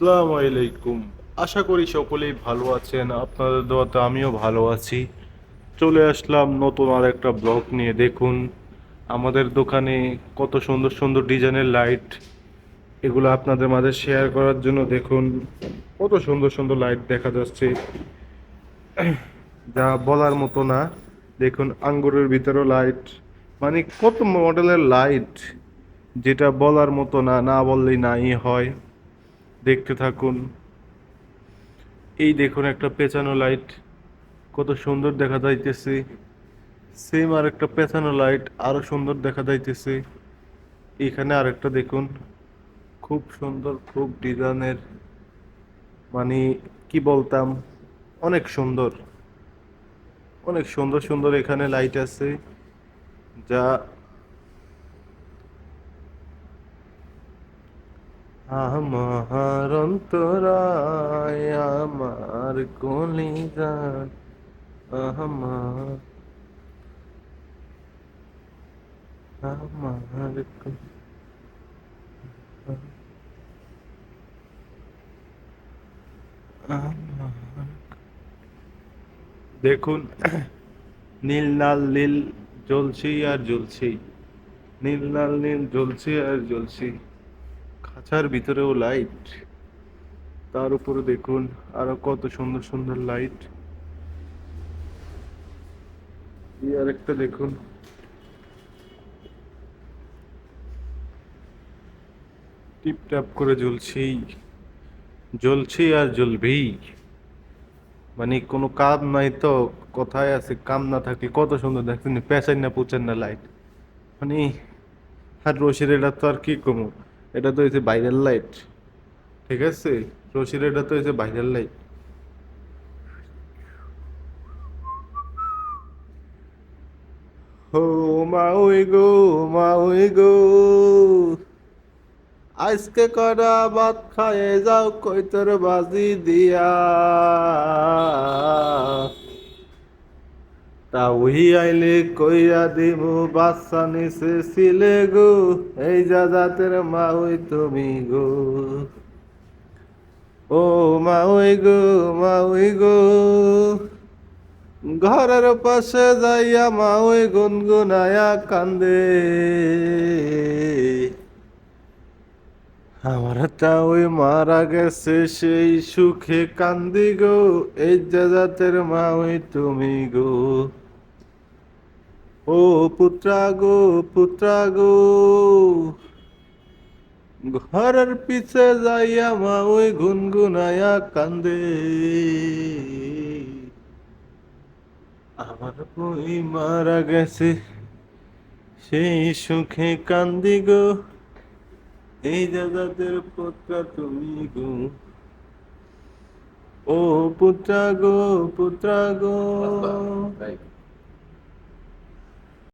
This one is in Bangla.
আসসালামু আলাইকুম। আশা করি সকলেই ভালো আছেন, আপনাদের দোয়াতে আমিও ভালো আছি। চলে আসলাম নতুন আর একটা ব্লগ নিয়ে। দেখুন, আমাদের দোকানে কত সুন্দর সুন্দর ডিজাইনের লাইট, এগুলো আপনাদের মাঝে শেয়ার করার জন্য দেখুন, কত সুন্দর সুন্দর লাইট দেখা যাচ্ছে। যা বলার মতো না। দেখুন, আঙ্গুরের ভিতরেও লাইট। মানে কত মডেলের লাইট, যেটা বলার মতো না না বললেই নাই হয়। দেখতে থাকুন। এই দেখুন একটা পেঁচানো লাইট কত সুন্দর দেখা যাইতেছে। সেম আর একটা পেঁচানো লাইট আরও সুন্দর দেখা যাইতেছে। এখানে আরেকটা দেখুন। খুব সুন্দর, খুব ডিজাইনের। মানে কি বলতাম? অনেক সুন্দর। অনেক সুন্দর সুন্দর এখানে লাইট আছে। যা আমার অন্তরায় আমার কলিজান আমার আমার দেখুন, নীল লাল নীল জ্বলছেই আর জ্বলছেই নীল লাল নীল জ্বলছে আর জ্বলছে। খাঁচার ভিতরেও লাইট তার উপরে দেখুন আরও কত সুন্দর সুন্দর লাইট এই আরেকটা দেখুন। টিপটাপ করে জ্বলছেই। জ্বলছে আর জ্বলবেই। মানে কোনো কাম নাই তো, কোথায় আছে, কাম না থাকলে কত সুন্দর দেখছেন পেঁচাই না পুচান না লাইট মানে আর রশির এটা তো আর কি কমু? এটা তো হয়েছে ভাইরাল লাইট ঠিক আছে রশির এটা তো হয়েছে ভাইরাল লাইট ও মা ওই গো মা ওই গো। আজকে করা ভাত খায়ে যাও কই তোর বাজি দিয়া। তা ওই আইলে কইয়া দিমু বাচ্চা নিছে ছিলে গো, এই যা জাতের মা ওই তুমি গো। ও মা গো মা গো, ঘরের পাশে যাইয়া মা ওই গুনগুনায়া কান্দে। আমার তা ওই মারা গেছে, সেই সুখে কান্দি গো, এই জাতের মা তুমি গো। ও পুত্রা গো পুত্রা গো। ঘরের পিছে যাইয়া মা ওই গুনগুনায়া কান্দে। আমার বই মারা গেছে, সেই সুখে কান্দি গো। এই দাদাদের পুত্র তুমি গো। ও পুত্রা গো পুত্রা গো।